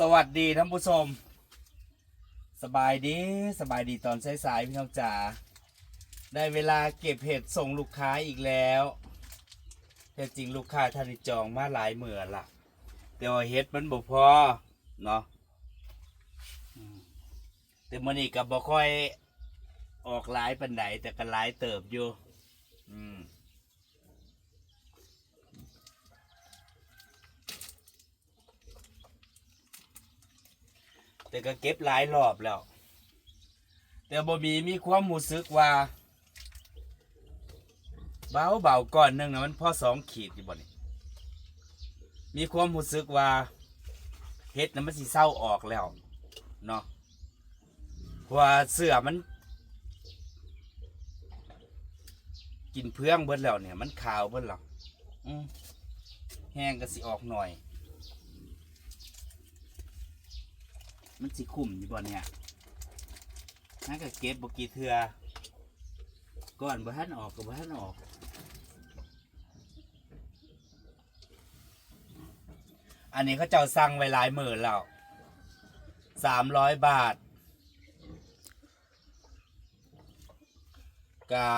สวัสดีท่านผู้ชม สบายดีสบายดีตอนสายๆพี่น้องจ๋าได้เวลาเก็บเห็ดส่งลูกค้าอีกแล้วแต่จริงลูกค้าท่านจองมาหลายเหมือละแต่ว่าเห็ดมันบ่พอเนาะแต่มื้อนี้ก็บ่ค่อยออกหลายปานใดแต่ก็หลายเติบอยู่ อืม แต่ก็เก็บหลายรอบแล้ว แต่บ่มีมีความรู้สึกว่า เบาเบาๆก้อนหนึงนะมันพอสองขีดอยู่บ่นี่มีความรู้สึกว่าเฮ็ดนะมันสิเศร้าออกแล้วเนาะเพราะว่าเสื้อมัน กินเพื่องเบิดแล้วเนี่ย มันขาวเบิดแล้วอืมแห้งก็สิออกหน่อย มันสิคุ้มอยู่บ่เนี่ยนั่นก็เก็บบกี่เทือก่อนบ่ทันออกก็บ่ทันออก อันนี้เขาเจ้าสั่งไว้หลายหมื่นแล้วสามร้อยบาทกะ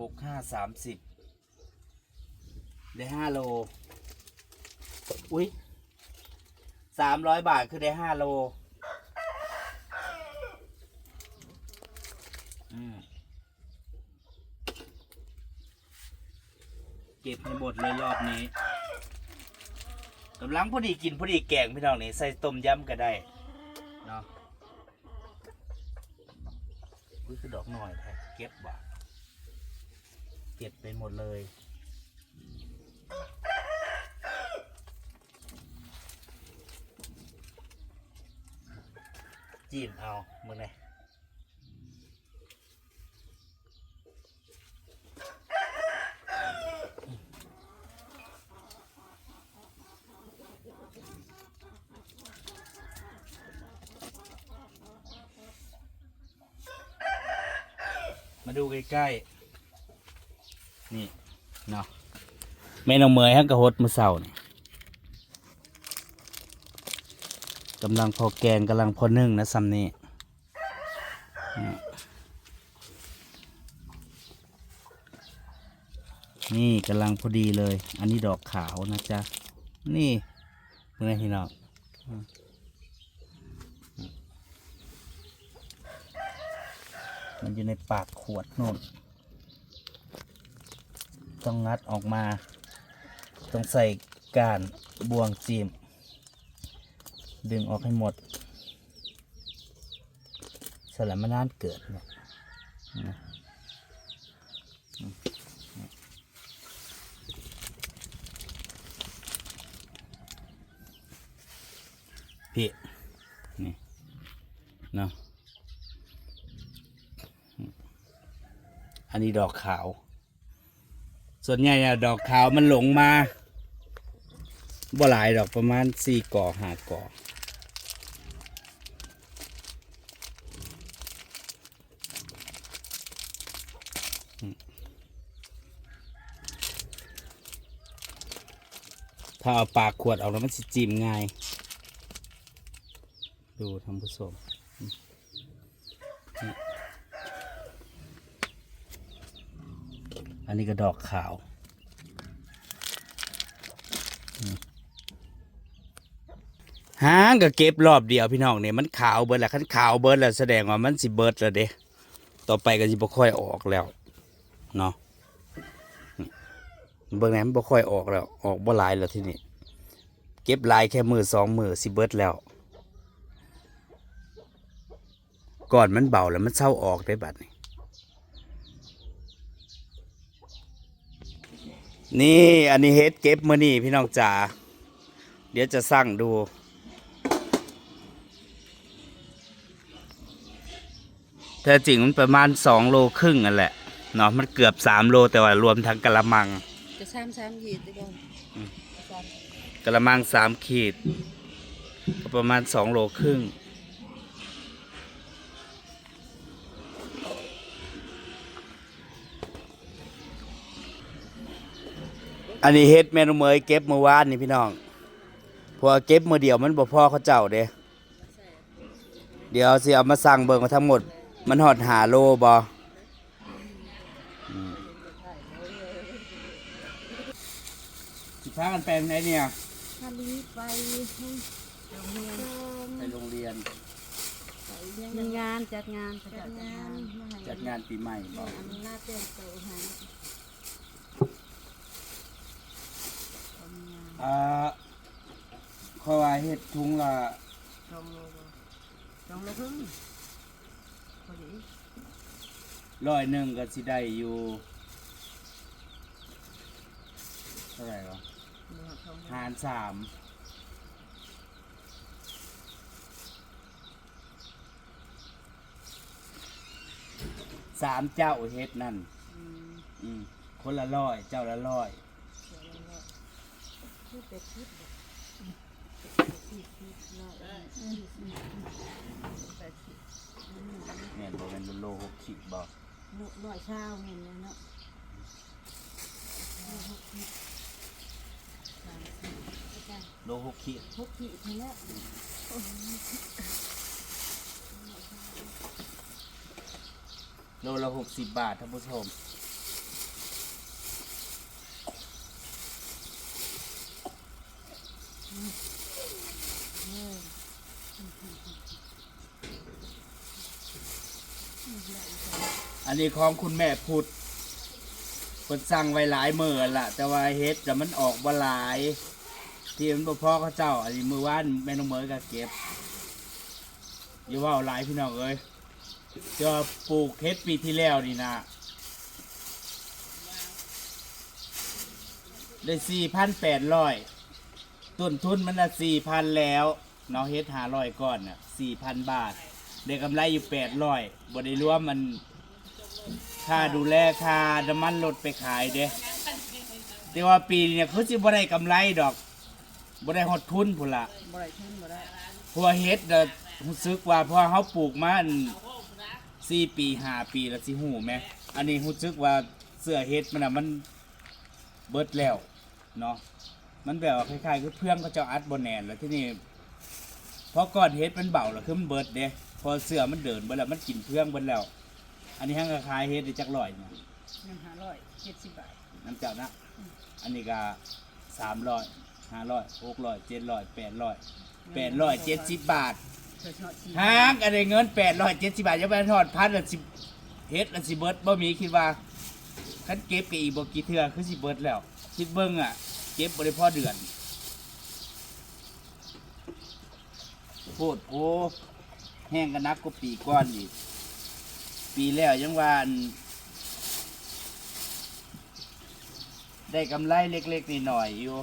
หกห้าสามสิบได้ห้าโล อุ้ย สามร้อยบาทคือได้ห้าโลเก็บให้หมดเลยรอบนี้กำลังพอดีกินพอดีแกงพี่น้องนี่ใส่ต้มยำก็ได้เนาะอุ้ยคือดอกหน่อยแท้เก็บว่ะเก็บไปหมดเลย จีนเอามึงไงมาดูใกล้ๆ นี่เนาะแม่น้องเมยฮักกระหดมือเสานี่ กำลังพอแกงกำลังพอนึ่งนะซัมนี่นี่กำลังพอดีเลย อันนี้ดอกขาวนะจ๊ะ นี่เมื่อพี่นองอืมมันอยู่ในปากขวดโน่น ต้องงัดออกมา ต้องใส่ก้านบวงจีม ดึงออกให้หมดสลัมานานเกิดเนี่ยพี่นี่เนาะอันนี้ดอกขาว ส่วนใหญ่ดอกขาวมันหลงมาบ่หลายดอกประมาณสี่ก่อห้าก่อ ถ้าเอาปากขวดออกแล้วมันสิจิ้มง่าย ดูท่านผู้ชมอันนี้ก็ดอกขาว หางก็เก็บรอบเดียวพี่น้องเนี่ยมันขาวเบิดแล้วคันขาวเบิดแล้วแสดงว่ามันสิเบิดแล้วเด้ต่อไปก็สิบ่ค่อยออกแล้วเนาะเบิ่งแหนมนบ่ค่อยออกแล้ว ออกบ่หลายแล้วที่นี้ เก็บลายแค่มือสองมือสิเบิดแล้ว ก่อนมันเบาแล้วมันเศร้าออกได้บัดนี้นี่อันนี้เฮ็ดเก็บมือนี้พี่น้องจ๋าเดี๋ยวจะสั่งดู แท้จริงมันประมาณสองโลครึ่งนั่นแหละเนาะมันเกือบสามโลแต่ว่ารวมทั้งกะละมัง จะซ้ำซ้ำยีดได้บ่อืมซ้ กระมังสามขีด ก็ประมาณสองโลครึ่ง อันนี้เฮ็ดแม่นเมยเก็บเมื่อวานนี่พี่น้องพอเก็บมือเดียวมันบ่พอเขาเจ้าเด้เดี๋ยวสิเอามาสั่งเบิ่งว่าทั้งหมด มันหอดหาโลบอืมสิพากันแปลงไหนเนี่ย ทะลีไปให้โรงเรียนไปโรงเรียนมีงานจัดงานจัดงานจัดงานปีใหม่บ่อันนี้น่าเต้นโตหาอ่าเขาว่าเฮ็ดถุงละสองโลสองโลครึ่งพอดีร้อยหนึ่งก็สิได้อยู่เท่าไหร่วะ หารสามสามเจ้าเฮ็ดนั่นอืมอืมคนละร้อยเจ้าละร้อยเดี๋ยวเราเลาะที่เป็ดคิดแบบที่คิดเลาะอืมอืมเป็ดคิดอืมแม่นบ่แม่นโลหกขีดบ่หน่อยหน่อยเช้าเห็นเลยเนาะหกขีดสามสิบอาจารย์ โลหกขีดหกขีดนี่แหละโลละหกสิบบาทท่านผู้ชมเอออันนี้ของคุณแม่พุดเพิ่นสั่งไว้หลายมื้อละแต่ว่าเฮ็ดแต่มันออกบ่หลาย ที่มันบ่พอเขาเจ้าอันนี้มือวานแม่น้องเมยก็เก็บอย่าว่าหลายพี่น้องเอ้ยจะปลูกเฮ็ดปีที่แล้วนี่นะได้4,800ต้นทุนมันน่ะ4,000แล้วเนาะเฮ็ด500ก้อนน่ะ4,000บาท ได้กำไรอยู่800บ่ได้รวมมัน ค่าดูแลค่าน้ำมันรถไปขายเด้แต่ว่าปีนี้เนี่ยเขาสิบ่ได้กำไรดอก บ่ได้ฮอดทุนพุ่นละบ่ได้ขึ้นบ่ได้เพราะว่าเฮ็ดน่ะรู้สึกว่าพอเฮาปลูกมาอัน4ปี5ปีแล้วสิฮู้แหมอันนี้รู้สึกว่าเสื้อเฮ็ดมันน่ะมันเบิดแล้วเนาะมันแบบว่าคล้ายๆคือเพื่องเขาเจ้าอัดบ่แน่นแล้วที่นี่พอก้อนเฮ็ดมันเบาแล้วคือมันเบิดเด้พอเสื้อมันเดินเบิดแล้วมันกินเพื่องเบิดแล้ว อันนี้ห้างก็ขายเฮ็ดได้จักร้อยเนี่ยหนึ่งห้าร้อยเจ็ดสิบบาทน้ำเจ้านะอันนี้ก็สามร้อย ห้าร้อยหกร้อยเจ็ดร้อยแปดร้อยแปดร้อยเจ็ดสิบบาทเธอชอบชีห้างอันนี้เงินแปดร้อยเจ็ดสิบบาทยังไปทอดพันละสิบเฮ็ดละสิเบิร์ดบ่มีคิดว่าคันเก็บกับอีกบ่กี่เทื่อคือสิเบิร์ดแล้วคิดเบิ่งอะ เก็บบ่ได้พอเดือนโพดโอ้แห้งกันนักกว่าปีก่อนอีกปีแล้วยังว่าอันได้กำไรเล็กๆหน่อยๆอยู่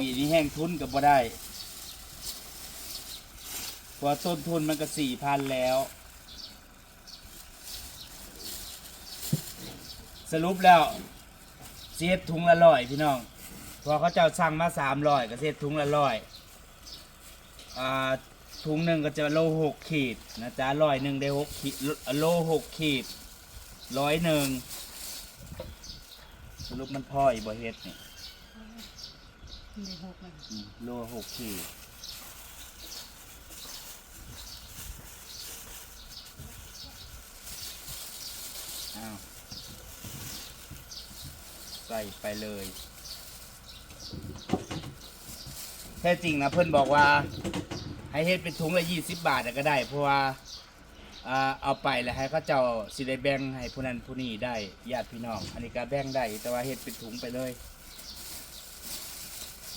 ปีนี้แห้งทุนกับบ่ได้พราต้นทุนมันก็สี่พันแล้ว สรุปแล้วเสียถุงละร้อยพี่น้อง พอเขาเจ้าสั่งมาสามร้อยก็เสียถุงละร้อยอ่าถุงหนึ่งก็จะโลหกขีดนะจ๊ะร้อยหนึ่งได้หกขีดโลหกขีดร้อยหนึ่งสรุปมันพ่ออีบ่เฮ็ดนี่ ได้หกเลยอืมโลหกขีดอ้าวใส่ไปเลย แท้จริงนะเพื่อนบอกว่า ให้เฮ็ดเป็นถุงละยี่สิบบาทอะก็ได้ เพราะว่าอ่าเอาไปแล้วให้เขาเจ้าสิได้แบ่งให้ผู้นั้นผู้นี้ได้ญาติพี่น้องอันนี้ก็แบ่งได้แต่ว่าเฮ็ดเป็นถุงไปเลย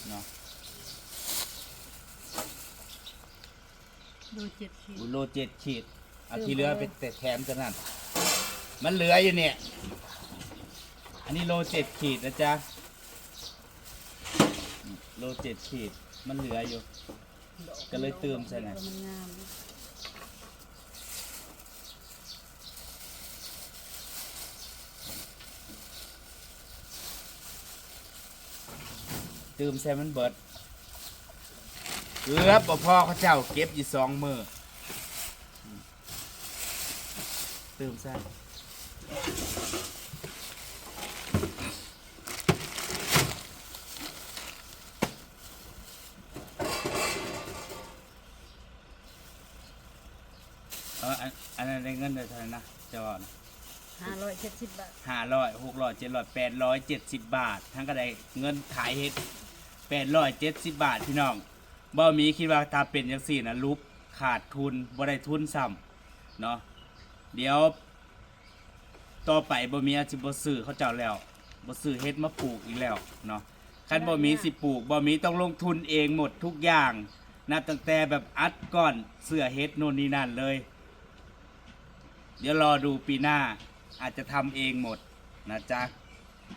เนาะดูเจ็ดขีดอุโลเจ็ดขีดเอาที่เหลือไปแต่แถมจะนั่นมันเหลืออยู่เนี่ย อันนี้โลเจ็ดขีดนะจ๊ะอืมโลเจ็ดขีดมันเหลืออยู่ ก็เลยเติมใส่หน่อยมันงาม ตื่มใส่มันเบิดเกือบบ่พ่อเขาเจ้าเก็บอยู่สองมือตื่มใส่อันอันั้นได้เงินได้เท่าไหร่นะเจ้านะ ห้าร้อยเจ็ดสิบบาทห้าร้อยหกร้อยเจ็ดร้อยแปดร้อยเจ็ดสิบบาท ทั้งก็ได้เงินขายเห็ด แปดร้อยเจ็ดสิบบาทพี่น้องบ่มีคิดว่าถ้าเป็นจังสี่นะลุบขาดทุนบ่ได้ทุนซ้ำเนาะเดี๋ยว ต่อไปบ่มีอาชีพบ่ซื้อเขาเจ้าแล้วบ่ซื้อเฮ็ดมาปลูกอีกแล้วเนาะคันบ่มีสิปลูกบ่มีต้องลงทุนเองหมดทุกอย่างนับตั้งแต่แบบอัดก้อนเสื้อเฮ็ดโน่นนี่นั่นเลย เดี๋ยวรอดูปีหน้าอาจจะทำเองหมดนะจ๊ะ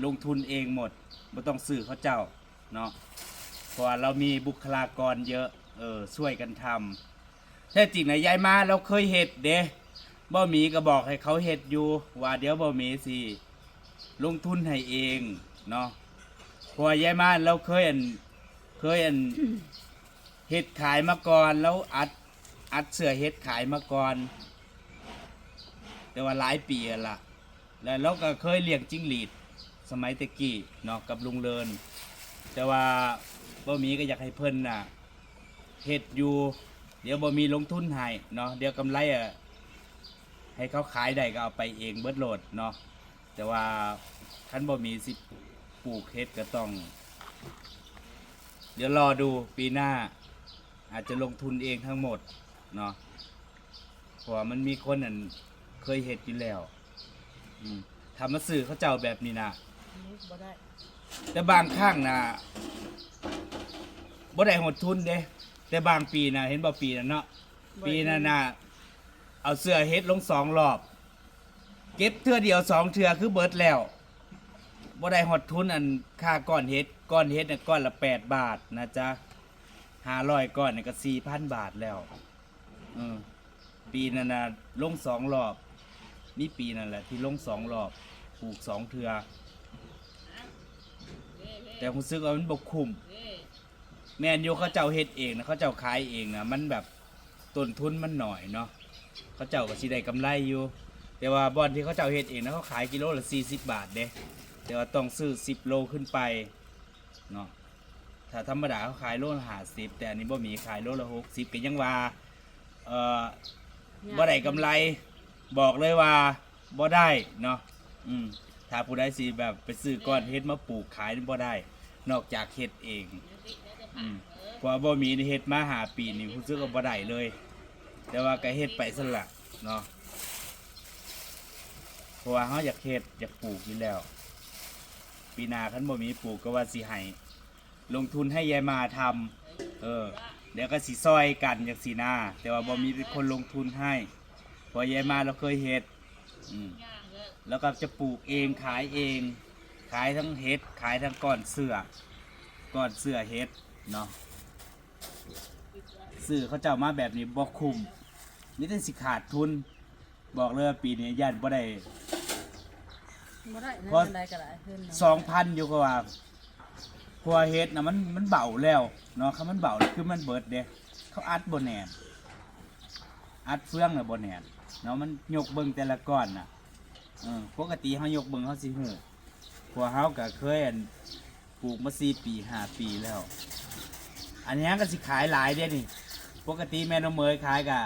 ลงทุนเองหมดไม่ต้องซื้อเขาเจ้า เนาะเพราะว่าเรามีบุคลากรเยอะเออช่วยกันทำแท้จริงนะยายมาเราเคยเห็ดเด้บ่มีก็บอกให้เขาเห็ดอยู่ว่าเดี๋ยวบ่มีสิลงทุนให้เองเนาะเพราะยายมาเราเคยอันเคยอัน เห็ดขายมาก่อนแล้วอัดอัดเสือเห็ดขายมาก่อน แต่ว่าหลายปีแล้วละแล้วเราก็เคยเลี้ยงจิ้งหรีด สมัยตะกี้เนาะกับลุงเลิน แต่ว่าบ่มีก็อยากให้เพิ่นน่ะเฮ็ดอยู่ เดี๋ยวบ่มีลงทุนให้เนาะเดี๋ยวกำไรอะให้เขาขายได้ก็เอาไปเองเบิดโหลดเนาะแต่ว่าคันบ่มีสิปลูกเฮ็ดก็ต้อง เดี๋ยวรอดูปีหน้า อาจจะลงทุนเองทั้งหมดเนาะเพราะว่ามันมีคนนั่นเคยเห็ดอยู่แล้วอืมทำมาสื่อเขาเจ้าแบบนี้นะนี่บ่ได้ แต่บางครั้งนะบ่ได้หดทุนเด้แต่บางปีนะเห็นบ่ปีนั้นเนาะปีนั้นนะเอาเสื้อเฮ็ดลงสองรอบ เก็บเทื่อเดียวสองเทื่อคือเบิดแล้วบ่ได้หดทุนอันค่าก้อนเฮ็ดก้อนเฮ็ดน่ะก้อนละแปดบาทนะจ๊ะห้าร้อยก้อนนี่ก็สี่พันบาทแล้วเออปีนั้นนะลงสองรอบ นี่ปีนั่นแหละที่ลงสองรอบปลูกสองเทื่อ แต่ผมซื้อว่ามันบกคุ้มแมนยูเขาเจ้าเฮ็ดเองนะเขาเจ้าขายเองนะมันแบบต้นทุนมันหน่อยเนาะเขาเจ้าก็สิได้กำไรอยู่ แต่ว่าบอนที่เขาเจ้าเฮ็ดเองนะเขาขายกิโลละ40 บาทเด้แต่ว่าต้องซื้อ 10 โลขึ้นไปเนาะถ้าธรรมดาเขาขายโลละ50แต่อันนี้บ่มีขายโลละ60ก็ยังว่าเอ่อ บ่ได้กำไรบอกเลยว่าบ่ได้เนาะอืม ถ้าผู้ใดสิแบบไปซื้อก้อนเฮ็ดมาปลูกขายนี่บ่ได้ นอกจากเฮ็ดเองอืมเพราะว่าบ่มีนี่เฮ็ดมาหาปีนี่ผู้ซื้อก็บ่ได้เลย แต่ว่าก็เฮ็ดไปซั่นล่ะเนาะเพราะว่าเฮาอยากเฮ็ดอยากปลูกอยู่แล้ว ปีหน้าคันบ่มีปลูกก็ว่าสิให้ลงทุนให้ยายมาทำเออเดี๋ยวก็สิซอยกันจังซี่นะแต่ว่าบ่มีคนลงทุนให้เพราะยายมาเราเคยเฮ็ดอืม แล้วก็จะปลูกเองขายเอง ขายทั้งเห็ดขายทั้งก้อนเสือก้อนเสือเห็ดเนาะซื้อเขาเจ้ามาแบบนี้บ่คุ้มนี่แต่สิขาดทุน บอกเลยว่าปีนี้ย่านบ่ได้บ่ได้นะเพราะได้ก็ได้ขึ้นเนาะสองพันอยู่ก็ว่าเพราะวาเฮ็ดนะมันมันเบาแล้วเนาะคำมันเบาคือมันเบิดเด้เขาอัดบ่แน่นอัดเฟืองน่ะบ่แน่นเนาะมันยกเบิ่งแต่ละก้อนน่ะ เออปกติเขายกเบิ่งเขาสิหูพวกเขาก็เคยอันปลูกมาสี่ปีห้าปีแล้ว อันนี้ก็สิขายหลายเด้นี่ ปกติแม่น้องเมยขายกะ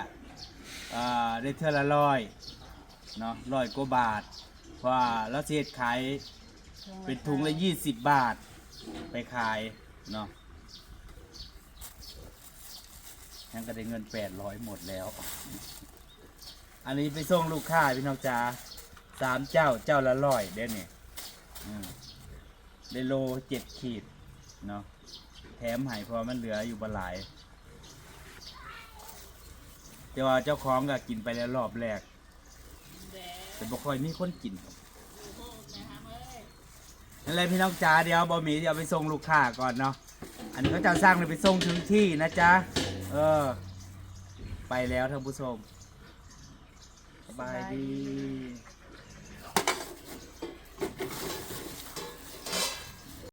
อ่าได้เท่าละร้อยเนาะร้อยกว่าบาทเพราะว่าแล้วเสียขายเป็นถุงละยี่สิบบาทไปขายเนาะยังก็ได้เงินแปดร้อยหมดแล้ว อันนี้ไปส่งลูกค้าพี่น้องจ๋า สามเจ้าเจ้าละร้อยเด้เนี่ยได้โลเจ็ดขีดเนาะแถมให้เพราะมันเหลืออยู่บหลายแต่ว่าเจ้าของก็กินไปแล้วรอบแรก แต่บ่ค่อยมีคนกินนั่นเลยพี่น้องจ๋าเดี๋ยวบะหมี่เดี๋ยวไปส่งลูกค้าก่อนเนาะอันนี้เขาจะสร้างเลยไปส่งถึงที่นะจ๊ะเออ ไปแล้วท่านผู้ชมสบายดี